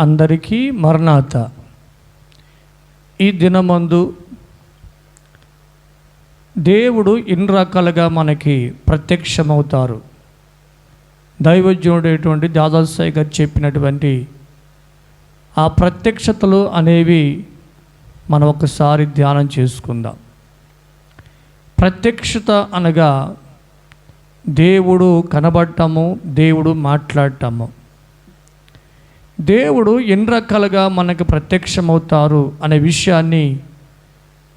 అందరికీ మరణాత. ఈ దినమందు దేవుడు ఇన్ని రకాలుగా మనకి ప్రత్యక్షమవుతారు? దైవజ్ఞుడైనటువంటి దాదాసాయి గారు చెప్పినటువంటి ఆ ప్రత్యక్షతలు అనేవి మనం ఒకసారి ధ్యానం చేసుకుందాం. ప్రత్యక్షత అనగా దేవుడు కనబడటము దేవుడు మాట్లాడటము. దేవుడు ఎన్ని రకాలుగా మనకు ప్రత్యక్షమవుతారు అనే విషయాన్ని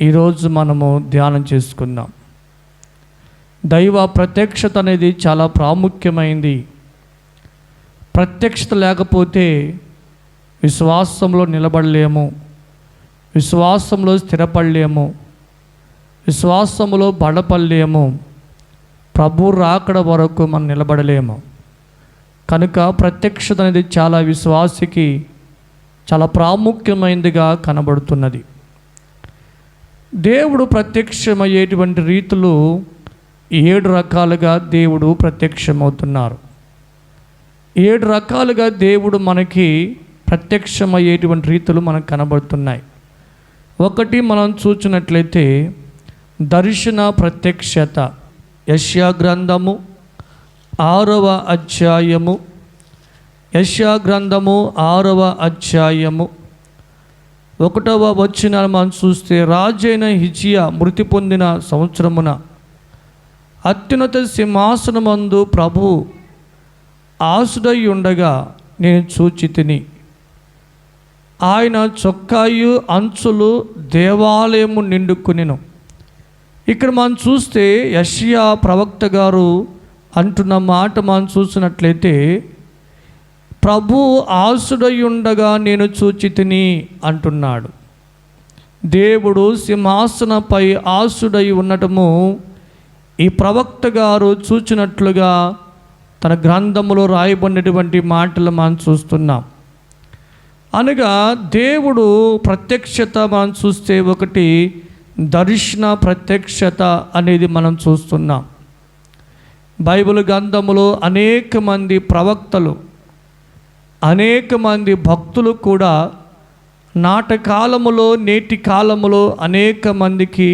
ఈరోజు మనము ధ్యానం చేసుకుందాం. దైవ ప్రత్యక్షత అనేది చాలా ప్రాముఖ్యమైంది. ప్రత్యక్షత లేకపోతే విశ్వాసంలో నిలబడలేము. విశ్వాసంలో స్థిరపడలేము. విశ్వాసములో బడపడలేము ప్రభు రాకడ వరకు మనం నిలబడలేము. కనుక ప్రత్యక్షత అనేది చాలా విశ్వాసికి చాలా ప్రాముఖ్యమైనదిగా కనబడుతున్నది. దేవుడు ప్రత్యక్షమయ్యేటువంటి రీతులు ఏడు రకాలుగా దేవుడు ప్రత్యక్షమవుతున్నారు. ఏడు రకాలుగా దేవుడు మనకి ప్రత్యక్షమయ్యేటువంటి రీతులు మనకు కనబడుతున్నాయి. ఒకటి మనం చూసినట్లయితే దర్శన ప్రత్యక్షత. యశ్యా గ్రంథము ఆరవ అధ్యాయము యష్యా గ్రంథము ఆరవ అధ్యాయము. ఒకటవ వచ్చిన మనం చూస్తే రాజైన హిజియా మృతి పొందిన సంవత్సరమున అత్యున్నత సింహాసనమందు ప్రభు ఆసుడై ఉండగా నేను చూచి తిని ఆయన చొక్కాయు అంచులు దేవాలయము నిండుకునిను. ఇక్కడ మనం చూస్తే యషియా ప్రవక్త గారు అంటున్న మాట మనం చూసినట్లయితే ప్రభు ఆసుడై ఉండగా నేను చూచి తిని అంటున్నాడు. దేవుడు సింహాసనపై ఆసుడై ఉండటము ఈ ప్రవక్త గారు చూచినట్లుగా తన గ్రంథములో రాయబడినటువంటి మాటలు మనం చూస్తున్నాం. అనగా దేవుడు ప్రత్యక్షత మనం చూస్తే ఒకటి దర్శన ప్రత్యక్షత అనేది మనం చూస్తున్నాం. బైబిల్ గ్రంథములో అనేక మంది ప్రవక్తలు అనేక మంది భక్తులు కూడా నాటకాలములో నేటి కాలములో అనేక మందికి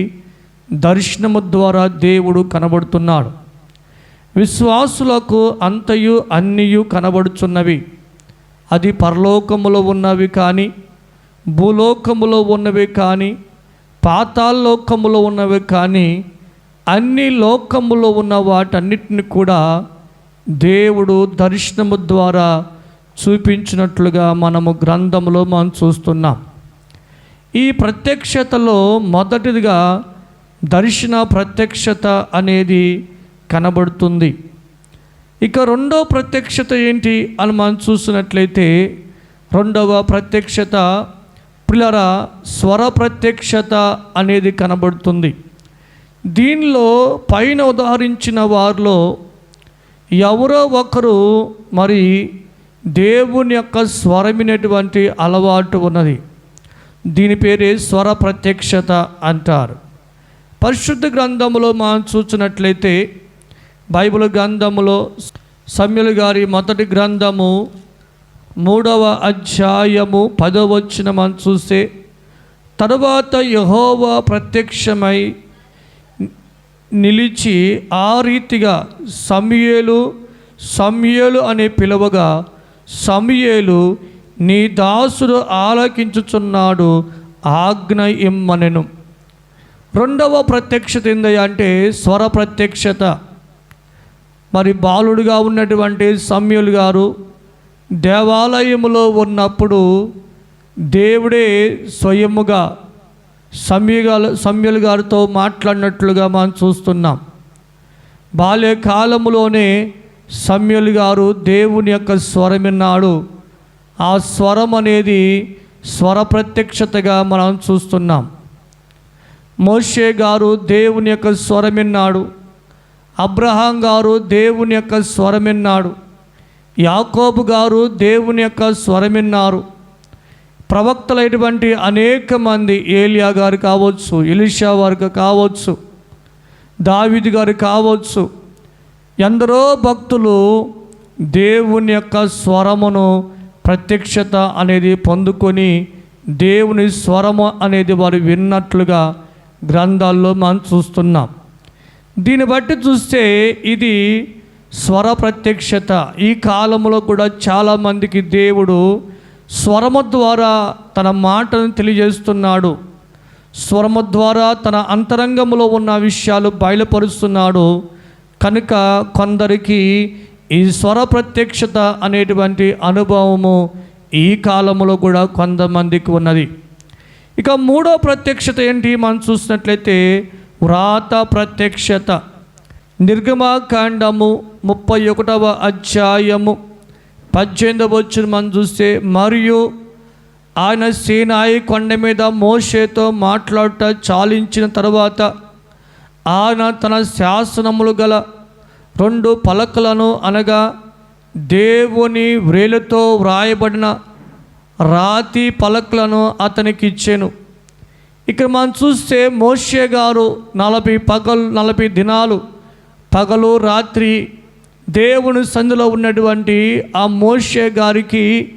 దర్శనము ద్వారా దేవుడు కనబడుతున్నాడు. విశ్వాసులకు అంతయు అన్నియు కనబడుచున్నవి. అది పరలోకములో ఉన్నవి కానీ భూలోకములో ఉన్నవి కానీ పాతాల్లోకములో ఉన్నవి కానీ అన్ని లోకములో ఉన్న వాటన్నిటిని కూడా దేవుడు దర్శనము ద్వారా చూపించినట్లుగా మనము గ్రంథంలో మనం చూస్తున్నాం. ఈ ప్రత్యక్షతలో మొదటిదిగా దర్శన ప్రత్యక్షత అనేది కనబడుతుంది. ఇక రెండో ప్రత్యక్షత ఏంటి అని మనం చూసినట్లయితే రెండవ ప్రత్యక్షత పిల్లర స్వర ప్రత్యక్షత అనేది కనబడుతుంది. దీనిలో పైన ఉదాహరించిన వారిలో ఎవరో ఒకరు మరి దేవుని యొక్క స్వరమైనటువంటి అలవాటు ఉన్నది. దీని పేరే స్వర ప్రత్యక్షత అంటారు. పరిశుద్ధ గ్రంథములో మనం చూసినట్లయితే బైబిల్ గ్రంథములో సమ్యులు గారి మొదటి గ్రంథము మూడవ అధ్యాయము పదవచ్చిన మనం చూస్తే తరువాత యహోవా ప్రత్యక్షమై నిలిచి ఆ రీతిగా సమయేలు సమయలు అనే పిలువగా సమయేలు నీ దాసుడు ఆలకించుచున్నాడు ఆజ్ఞ ఇమ్మనెను. రెండవ ప్రత్యక్షత ఏందయ్యా అంటే స్వర ప్రత్యక్షత. మరి బాలుడుగా ఉన్నటువంటి సమ్యులు గారు దేవాలయములో ఉన్నప్పుడు దేవుడే స్వయముగా సమ్యుగాలు సమ్యులు గారితో మాట్లాడినట్లుగా మనం చూస్తున్నాం. బాల్యకాలంలోనే సమ్యులు గారు దేవుని యొక్క స్వరం విన్నాడు. ఆ స్వరం అనేది స్వర ప్రత్యక్షతగా మనం చూస్తున్నాం. మోషే గారు దేవుని యొక్క స్వరం విన్నాడు. అబ్రహాం గారు దేవుని యొక్క స్వరం విన్నాడు. యాకోబు గారు దేవుని యొక్క స్వరం విన్నారు. ప్రవక్తలైనటువంటి అనేక మంది ఏలియా గారు కావచ్చు ఎలిషా వారు కావచ్చు దావిది గారు కావచ్చు ఎందరో భక్తులు దేవుని యొక్క స్వరమును ప్రత్యక్షత అనేది పొందుకొని దేవుని స్వరము అనేది వారు విన్నట్లుగా గ్రంథాల్లో మనం చూస్తున్నాం. దీన్ని బట్టి చూస్తే ఇది స్వర ప్రత్యక్షత. ఈ కాలంలో కూడా చాలామందికి దేవుడు స్వరము ద్వారా తన మాటను తెలియజేస్తున్నాడు. స్వరము ద్వారా తన అంతరంగంలో ఉన్న విషయాలు బయలుపరుస్తున్నాడు. కనుక కొందరికి ఈ స్వర ప్రత్యక్షత అనేటువంటి అనుభవము ఈ కాలంలో కూడా కొంతమందికి ఉన్నది. ఇక మూడో ప్రత్యక్షత ఏంటి? మనం చూసినట్లయితే వ్రాత ప్రత్యక్షత. నిర్గమాకాండము ముప్పై ఒకటవ అధ్యాయము పద్దెనిమిదవ వచ్చిన మనం చూస్తే మరియు ఆయన సీనాయి కొండ మీద మోషేతో మాట్లాడుట చాలించిన తర్వాత ఆయన తన శాసనములు గల రెండు పలకలను అనగా దేవుని వ్రేలుతో వ్రాయబడిన రాతి పలకలను అతనికి ఇచ్చాను. ఇక్కడ మనం చూస్తే మోషే గారు నలభై పగలు నలభై దినాలు పగలు రాత్రి దేవుని సందులో ఉన్నటువంటి ఆ మోషే గారికి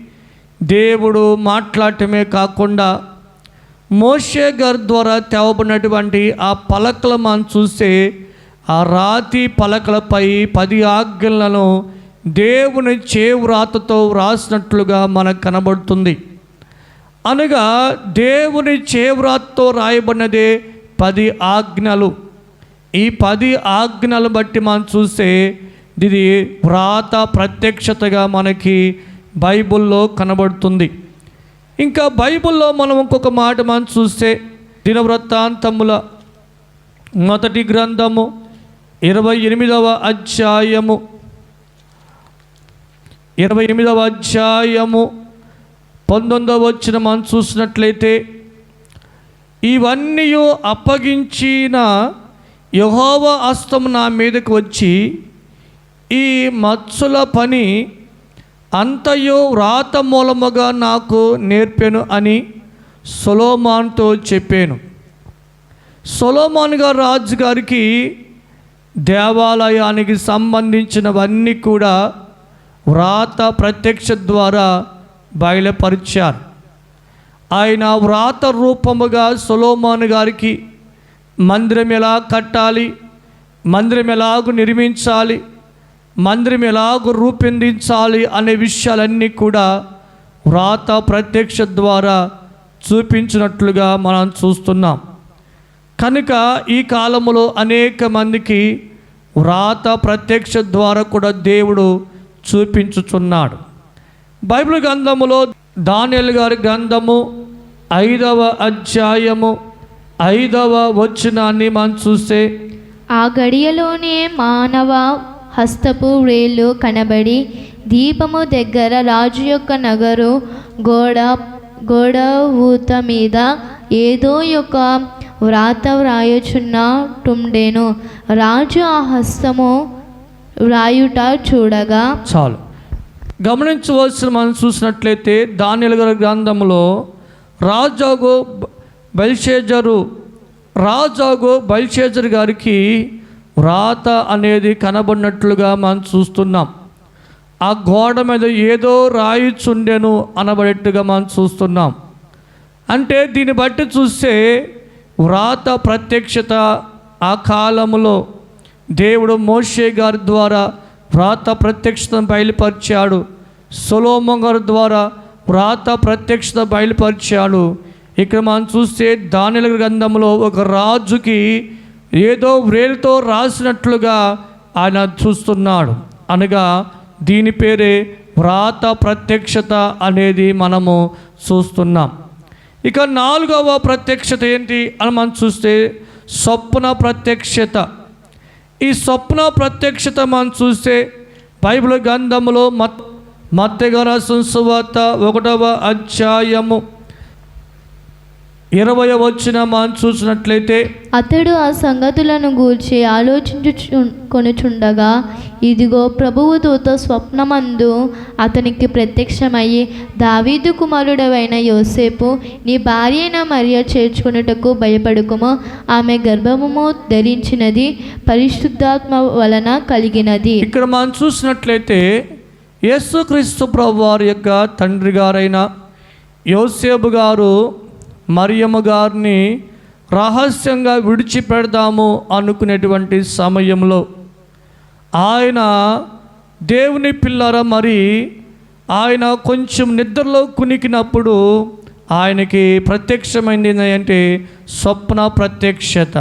దేవుడు మాట్లాడటమే కాకుండా మోషే గారి ద్వారా తేవబడినటువంటి ఆ పలకలు మనం చూస్తే ఆ రాతి పలకలపై పది ఆజ్ఞలను దేవుని చేవ్రాతతో వ్రాసినట్లుగా మనకు కనబడుతుంది. అనగా దేవుని చేవ్రాతతో రాయబడినదే పది ఆజ్ఞలు. ఈ పది ఆజ్ఞలు బట్టి మనం చూస్తే ఇది వ్రాత ప్రత్యక్షతగా మనకి బైబిల్లో కనబడుతుంది. ఇంకా బైబిల్లో మనం ఇంకొక మాట మనం చూస్తే దినవృత్తాంతముల మొదటి గ్రంథము ఇరవై ఎనిమిదవ అధ్యాయము. ఇరవై ఎనిమిదవ అధ్యాయము పంతొమ్మిదవ వచ్చిన మనం చూసినట్లయితే ఇవన్నీ అప్పగించిన యహోవ హస్తం నా మీదకు వచ్చి ఈ మత్సుల పని అంతయు వ్రాత మూలముగా నాకు నేర్పెను అని సొలోమాన్తో చెప్పాను. సొలోమాన్ గారు రాజు గారికి దేవాలయానికి సంబంధించినవన్నీ కూడా వ్రాత ప్రత్యక్ష ద్వారా బయలుపరిచారు. ఆయన వ్రాత రూపముగా సొలోమాన్ గారికి మందిరం ఎలా కట్టాలి మందిరం ఎలాగ నిర్మించాలి మందిరం ఎలాగ రూపొందించాలి అనే విషయాలన్నీ కూడా వ్రాత ప్రత్యక్ష ద్వారా చూపించినట్లుగా మనం చూస్తున్నాం. కనుక ఈ కాలంలో అనేక మందికి వ్రాత ప్రత్యక్ష ద్వారా కూడా దేవుడు చూపించుచున్నాడు. బైబిల్ గ్రంథములో దానియల్ గారి గ్రంథము ఐదవ అధ్యాయము ఐదవ వచనాన్ని మనం చూస్తే ఆ గడియలోనే మానవ హస్తపు వ్రేళ్ళు కనబడి దీపము దగ్గర రాజు యొక్క నగరు గోడ గోడ ఊత మీద ఏదో యొక్క వ్రాత వ్రాయుచున్నటుండెను రాజు ఆ హస్తము వ్రాయుట చూడగా చాలు. గమనించవలసిన మనం చూసినట్లయితే దానియల్ గ్రంథంలో రాజాగు బల్షేజరు రాజాగు బల్షేజర్ గారికి వ్రాత అనేది కనబడినట్లుగా మనం చూస్తున్నాం. ఆ గోడ మీద ఏదో రాయిచుండెను అనబడేట్టుగా మనం చూస్తున్నాం. అంటే దీన్ని బట్టి చూస్తే వ్రాత ప్రత్యక్షత ఆ కాలంలో దేవుడు మోషే గారి ద్వారా వ్రాత ప్రత్యక్షతను బయలుపరిచాడు. సొలోమో గారి ద్వారా వ్రాత ప్రత్యక్షత బయలుపరిచాడు. ఇక్కడ మనం చూస్తే దానిల గ్రంథంలో ఒక రాజుకి ఏదో వ్రేలుతో రాసినట్లుగా ఆయన చూస్తున్నాడు. అనగా దీని పేరే వ్రాత ప్రత్యక్షత అనేది మనము చూస్తున్నాం. ఇక నాలుగవ ప్రత్యక్షత ఏంటి అని మనం చూస్తే స్వప్న ప్రత్యక్షత. ఈ స్వప్న ప్రత్యక్షత మనం చూస్తే బైబిల్ గ్రంథంలో మత్ మత్తెగర సువార్త ఒకటవ అధ్యాయము ఇరవై వచ్చిన మనం చూసినట్లయితే అతడు ఆ సంగతులను గూర్చి ఆలోచించు కొనుచుండగా ఇదిగో ప్రభువు దూత స్వప్నమందు అతనికి ప్రత్యక్షమయ్యి దావీదు కుమారుడవైన యోసేపు నీ భార్య అయిన మరియ చేర్చుకున్నటకు భయపడుకుము. ఆమె గర్భము ధరించినది పరిశుద్ధాత్మ వలన కలిగినది. ఇక్కడ మనం చూసినట్లయితే యేసుక్రీస్తు ప్రభు వారి యొక్క తండ్రి గారైన యోసేపు గారు మరియమ్మ గారిని రహస్యంగా విడిచిపెడదాము అనుకునేటువంటి సమయంలో ఆయన దేవుని పిల్లర మరి ఆయన కొంచెం నిద్రలో కునికినప్పుడు ఆయనకి ప్రత్యక్షమైంది ఏంటంటే స్వప్న ప్రత్యక్షత.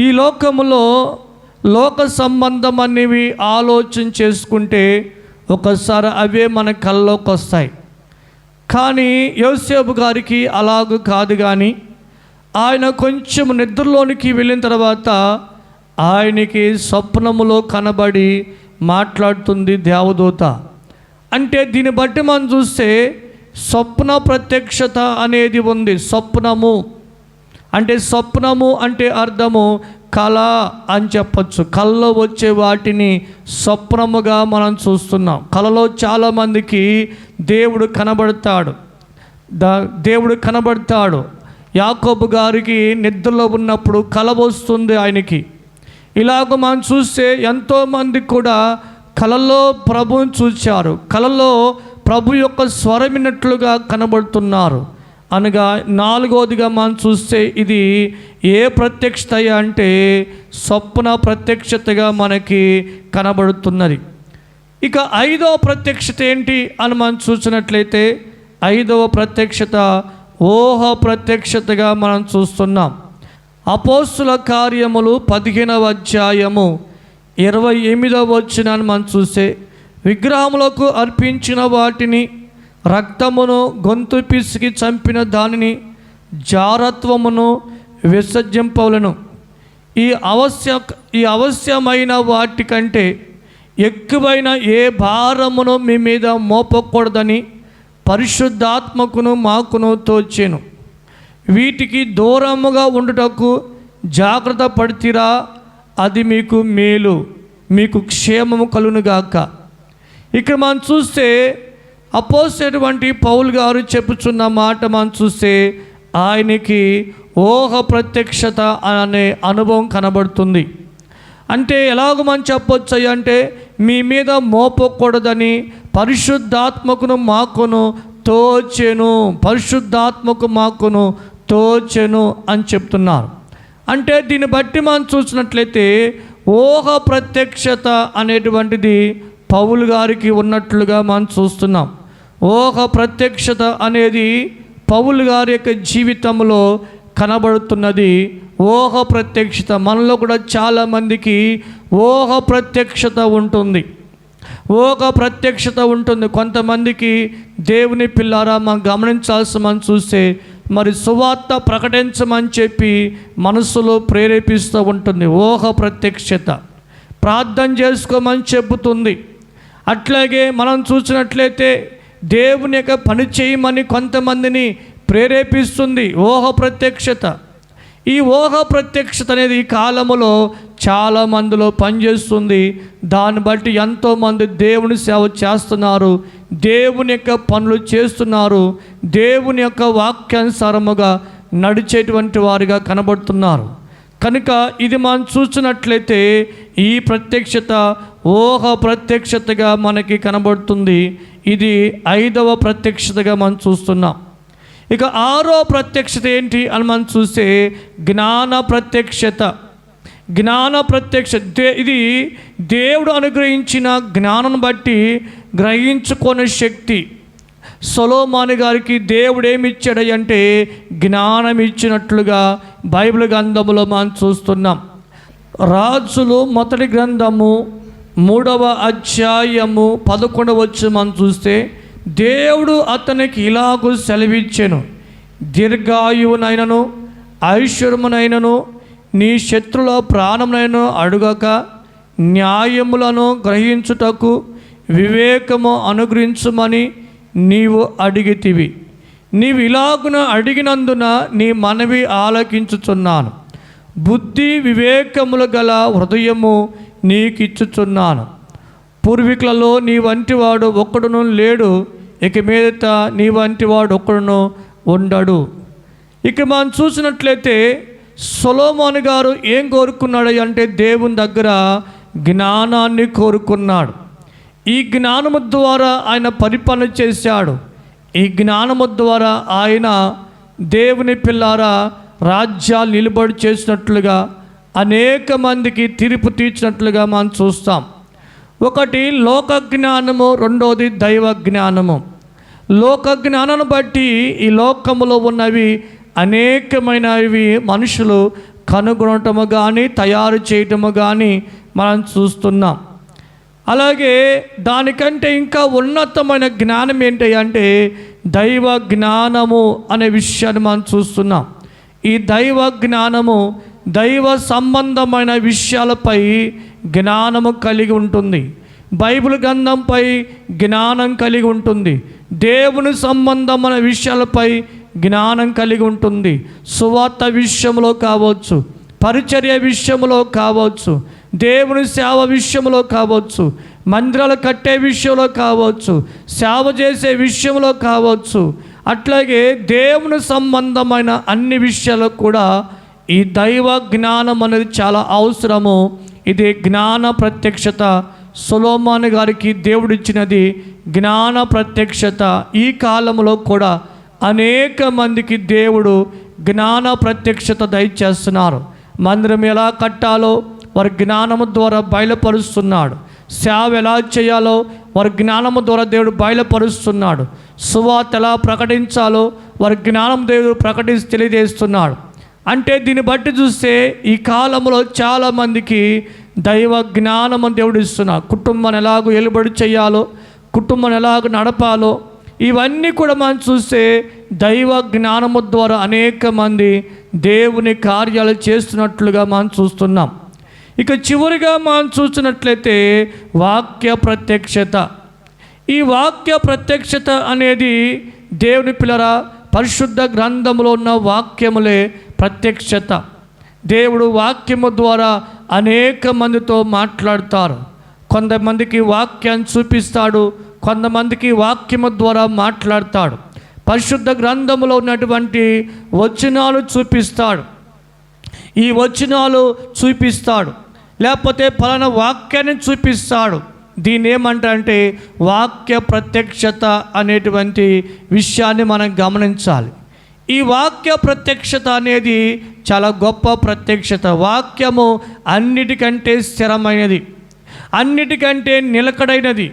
ఈ లోకములో లోక సంబంధం అనేవి ఆలోచన చేసుకుంటే ఒకసారి అవే మన కల్లోకి వస్తాయి. కానీ యోసేపు గారికి అలాగూ కాదు కానీ ఆయన కొంచెం నిద్రలోనికి వెళ్ళిన తర్వాత ఆయనకి స్వప్నములో కనబడి మాట్లాడుతుంది దేవదూత. అంటే దీన్ని బట్టి మనం చూస్తే స్వప్న ప్రత్యక్షత అనేది ఉంది. స్వప్నము. అంటే స్వప్నము అంటే అర్థము కళ అని చెప్పచ్చు. కళ్ళలో వచ్చే వాటిని స్వప్నముగా మనం చూస్తున్నాం. కళలో చాలామందికి దేవుడు కనబడతాడు. దా దేవుడు కనబడతాడు. యాకోబు గారికి నిద్రలో ఉన్నప్పుడు కళ వస్తుంది ఆయనకి. ఇలాగ మనం చూస్తే ఎంతోమంది కూడా కళలో ప్రభువుని చూచారు కళలో ప్రభు యొక్క స్వరమినట్లుగా కనబడుతున్నారు. అనగా నాలుగవదిగా మనం చూస్తే ఇది ఏ ప్రత్యక్షత అంటే స్వప్న ప్రత్యక్షతగా మనకి కనబడుతున్నది. ఇక ఐదవ ప్రత్యక్షత ఏంటి అని మనం చూసినట్లయితే ఐదవ ప్రత్యక్షత ఊహ ప్రత్యక్షతగా మనం చూస్తున్నాం. అపోస్తుల కార్యములు పదిహేనవ అధ్యాయము ఇరవై ఎనిమిదవ వచ్చినాన్ని మనం చూస్తే విగ్రహములకు అర్పించిన వాటిని రక్తమును గొంతు పిసికి చంపిన దానిని జారత్వమును విసర్జింపవలను. ఈ అవశ్య ఈ అవశ్యమైన వాటికంటే ఎక్కువైన ఏ భారమును మీ మీద మోపకూడదని పరిశుద్ధాత్మకును మాకును తోచెను. వీటికి దూరముగా ఉండుటకు జాగ్రత్త పడితిరా అది మీకు మేలు మీకు క్షేమము కలునుగాక ఇక్కడ మనం చూస్తే అపోసేటువంటి పౌల్ గారు చెప్పుచున్న మాట మనం చూస్తే ఆయనకి ఓహ ప్రత్యక్షత అనే అనుభవం కనబడుతుంది. అంటే ఎలాగ మనం చెప్పొచ్చు అంటే మీ మీద మోపకూడదని పరిశుద్ధాత్మకును మాకును తోచెను పరిశుద్ధాత్మకు మాకును తోచెను అని చెప్తున్నారు. అంటే దీన్ని బట్టి మనం చూసినట్లయితే ఓహ ప్రత్యక్షత అనేటువంటిది పౌలు గారికి ఉన్నట్లుగా మనం చూస్తున్నాం. ఓహ ప్రత్యక్షత అనేది పౌలు గారి యొక్క జీవితంలో కనబడుతున్నది. ఓహ ప్రత్యక్షత. మనలో కూడా చాలామందికి ఓహ ప్రత్యక్షత ఉంటుంది. ఓహ ప్రత్యక్షత ఉంటుంది. కొంతమందికి దేవుని పిల్లారా మనం గమనించాల్సమని చూస్తే మరి సువార్త ప్రకటించమని చెప్పి మనసులో ప్రేరేపిస్తూ ఉంటుంది. ఓహ ప్రత్యక్షత. ప్రార్థన చేసుకోమని చెబుతుంది. అట్లాగే మనం చూసినట్లయితే దేవుని యొక్క పని చేయమని కొంతమందిని ప్రేరేపిస్తుంది. ఊహ ప్రత్యక్షత. ఈ ఊహ ప్రత్యక్షత అనేది ఈ కాలములో చాలా మందిలో పనిచేస్తుంది. దాన్ని బట్టి ఎంతోమంది దేవుని సేవ చేస్తున్నారు. దేవుని యొక్క పనులు చేస్తున్నారు. దేవుని యొక్క వాక్యానుసారముగా నడిచేటువంటి వారిగా కనబడుతున్నారు. కనుక ఇది మనం చూసినట్లయితే ఈ ప్రత్యక్షత ఓహ ప్రత్యక్షతగా మనకి కనబడుతుంది. ఇది ఐదవ ప్రత్యక్షతగా మనం చూస్తున్నాం. ఇక ఆరో ప్రత్యక్షత ఏంటి అని మనం చూస్తే జ్ఞాన ప్రత్యక్షత. జ్ఞాన ప్రత్యక్ష దే ఇది దేవుడు అనుగ్రహించిన జ్ఞానం బట్టి గ్రహించుకునే శక్తి. సొలోమాని గారికి దేవుడు ఏమి ఇచ్చాడు అంటే జ్ఞానం ఇచ్చినట్లుగా బైబిల్ గ్రంథములో మనం చూస్తున్నాం. రాజులు మొదటి గ్రంథము మూడవ అధ్యాయము పదకొండవ వచ్చి మనం చూస్తే దేవుడు అతనికి ఇలాగూ సెలవిచ్చాను. దీర్ఘాయువునైనను ఐశ్వర్యమునైనను నీ శత్రుల ప్రాణమునైనా అడుగక న్యాయములను గ్రహించుటకు వివేకము అనుగ్రహించమని నీవు అడిగితివి. నీవు ఇలాగున అడిగినందున నీ మనవి ఆలకించుచున్నాను. బుద్ధి వివేకములు గల హృదయము నీకిచ్చుచున్నాను. పూర్వీకులలో నీ వంటివాడు ఒక్కడును లేడు ఇక మీదట నీ వంటి వాడు ఒక్కడును ఉండడు. ఇక మనం చూసినట్లయితే సొలోమోన్ గారు ఏం కోరుకున్నాడు అంటే దేవుని దగ్గర జ్ఞానాన్ని కోరుకున్నాడు. ఈ జ్ఞానము ద్వారా ఆయన పరిపాలన చేశాడు. ఈ జ్ఞానము ద్వారా ఆయన దేవుని పిల్లారా రాజ్యాలు నిలబడి చేసినట్లుగా అనేక మందికి తీర్పు తీర్చినట్లుగా మనం చూస్తాం. ఒకటి లోక జ్ఞానము రెండోది దైవ జ్ఞానము. లోక జ్ఞానాన్ని బట్టి ఈ లోకములో ఉన్నవి అనేకమైనవి మనుషులు కనుగొనటము కానీ తయారు చేయటము కానీ మనం చూస్తున్నాం. అలాగే దానికంటే ఇంకా ఉన్నతమైన జ్ఞానం ఏంటి అంటే దైవ జ్ఞానము అనే విషయాన్ని మనం చూస్తున్నాం. ఈ దైవ జ్ఞానము దైవ సంబంధమైన విషయాలపై జ్ఞానము కలిగి ఉంటుంది. బైబిల్ గ్రంథంపై జ్ఞానం కలిగి ఉంటుంది. దేవుని సంబంధమైన విషయాలపై జ్ఞానం కలిగి ఉంటుంది. సువార్త విషయంలో కావచ్చు పరిచర్య విషయంలో కావచ్చు దేవుని సేవ విషయంలో కావచ్చు మందిరాలు కట్టే విషయంలో కావచ్చు సేవ చేసే విషయంలో కావచ్చు అట్లాగే దేవుని సంబంధమైన అన్ని విషయాలు కూడా ఈ దైవ జ్ఞానం అనేది చాలా అవసరము. ఇది జ్ఞాన ప్రత్యక్షత. సులోమాన్ గారికి దేవుడిచ్చినది జ్ఞాన ప్రత్యక్షత. ఈ కాలంలో కూడా అనేక మందికి దేవుడు జ్ఞాన ప్రత్యక్షత దయచేస్తున్నారు. మందిరం ఎలా కట్టాలో వారి జ్ఞానము ద్వారా బయలుపరుస్తున్నాడు. సేవ ఎలా చేయాలో వారి జ్ఞానము ద్వారా దేవుడు బయలుపరుస్తున్నాడు. సువార్త ఎలా ప్రకటించాలో వారి జ్ఞానం దేవుడు ప్రకటించి తెలియజేస్తున్నాడు. అంటే దీన్ని బట్టి చూస్తే ఈ కాలంలో చాలామందికి దైవ జ్ఞానము దేవుడు ఇస్తున్నాడు కుటుంబాన్ని ఎలాగో ఎలుబడి చేయాలో కుటుంబం ఎలాగ నడపాలో ఇవన్నీ కూడా మనం చూస్తే దైవ జ్ఞానము ద్వారా అనేక మంది దేవుని కార్యాలు చేస్తున్నట్లుగా మనం చూస్తున్నాం. ఇక చివరిగా మనం చూసినట్లయితే వాక్య ప్రత్యక్షత. ఈ వాక్య ప్రత్యక్షత అనేది దేవుని పిల్లర పరిశుద్ధ గ్రంథంలో ఉన్న వాక్యములే ప్రత్యక్షత. దేవుడు వాక్యము ద్వారా అనేక మందితో మాట్లాడతారు. కొంతమందికి వాక్యాన్ని చూపిస్తాడు కొంతమందికి వాక్యము ద్వారా మాట్లాడతాడు. పరిశుద్ధ గ్రంథములో ఉన్నటువంటి వచనాలు చూపిస్తాడు. ఈ వచనాలు చూపిస్తాడు. లేకపోతే ఫలానా వాక్యాన్ని చూపిస్తాడు. దీన్ని ఏమంటే వాక్య ప్రత్యక్షత అనేటువంటి విషయాన్ని మనం గమనించాలి. ఈ వాక్య ప్రత్యక్షత అనేది చాలా గొప్ప ప్రత్యక్షత. వాక్యము అన్నిటికంటే స్థిరమైనది. అన్నిటికంటే నిలకడైనది.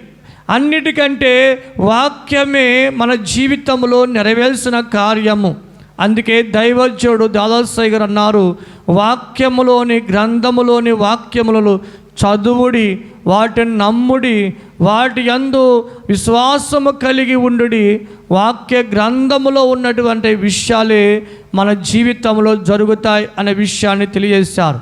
అన్నిటికంటే వాక్యమే మన జీవితంలో నెరవేర్చిన కార్యము. అందుకే దైవజ్యుడు దాదాసాయి గారు అన్నారు వాక్యములోని గ్రంథములోని వాక్యములలో చదువుడి వాటిని నమ్ముడి వాటి యందు విశ్వాసము కలిగి ఉండుడి. వాక్య గ్రంథములో ఉన్నటువంటి విషయాలే మన జీవితంలో జరుగుతాయి అనే విషయాన్ని తెలియజేశారు.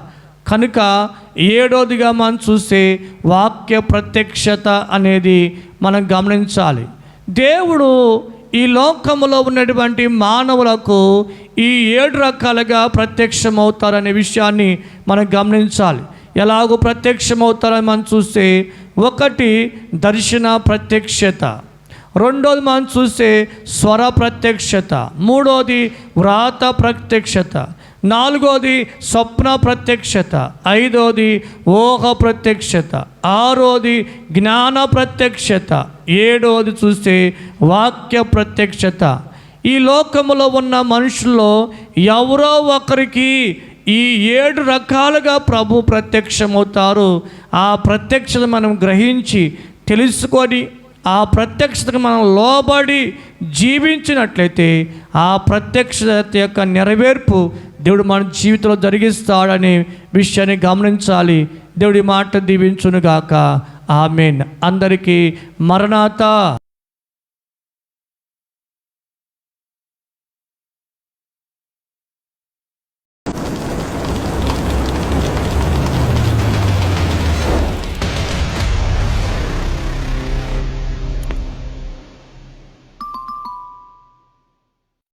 కనుక ఏడోదిగా మనం చూస్తే వాక్య ప్రత్యక్షత అనేది మనం గమనించాలి. దేవుడు ఈ లోకములో ఉన్నటువంటి మానవులకు ఈ ఏడు రకాలుగా ప్రత్యక్షమవుతారనే విషయాన్ని మనం గమనించాలి. ఎలాగో ప్రత్యక్షమవుతారని మనం చూస్తే ఒకటి దర్శన ప్రత్యక్షత రెండోది మనం చూస్తే స్వర ప్రత్యక్షత మూడోది వ్రాత ప్రత్యక్షత నాలుగోది స్వప్న ప్రత్యక్షత ఐదోది ఊహ ప్రత్యక్షత ఆరోది జ్ఞాన ప్రత్యక్షత ఏడోది చూస్తే వాక్య ప్రత్యక్షత. ఈ లోకంలో ఉన్న మనుషుల్లో ఎవరో ఒకరికి ఈ ఏడు రకాలుగా ప్రభు ప్రత్యక్షమవుతారు. ఆ ప్రత్యక్షత మనం గ్రహించి తెలుసుకొని ఆ ప్రత్యక్షతకు మనం లోబడి జీవించినట్లయితే ఆ ప్రత్యక్షత యొక్క నెరవేర్పు దేవుడు మన జీవితంలో జరిగిస్తాడనే విషయాన్ని గమనించాలి. దేవుడి మాట దీవించునుగాక. ఆమెన్. అందరికీ మరణాత.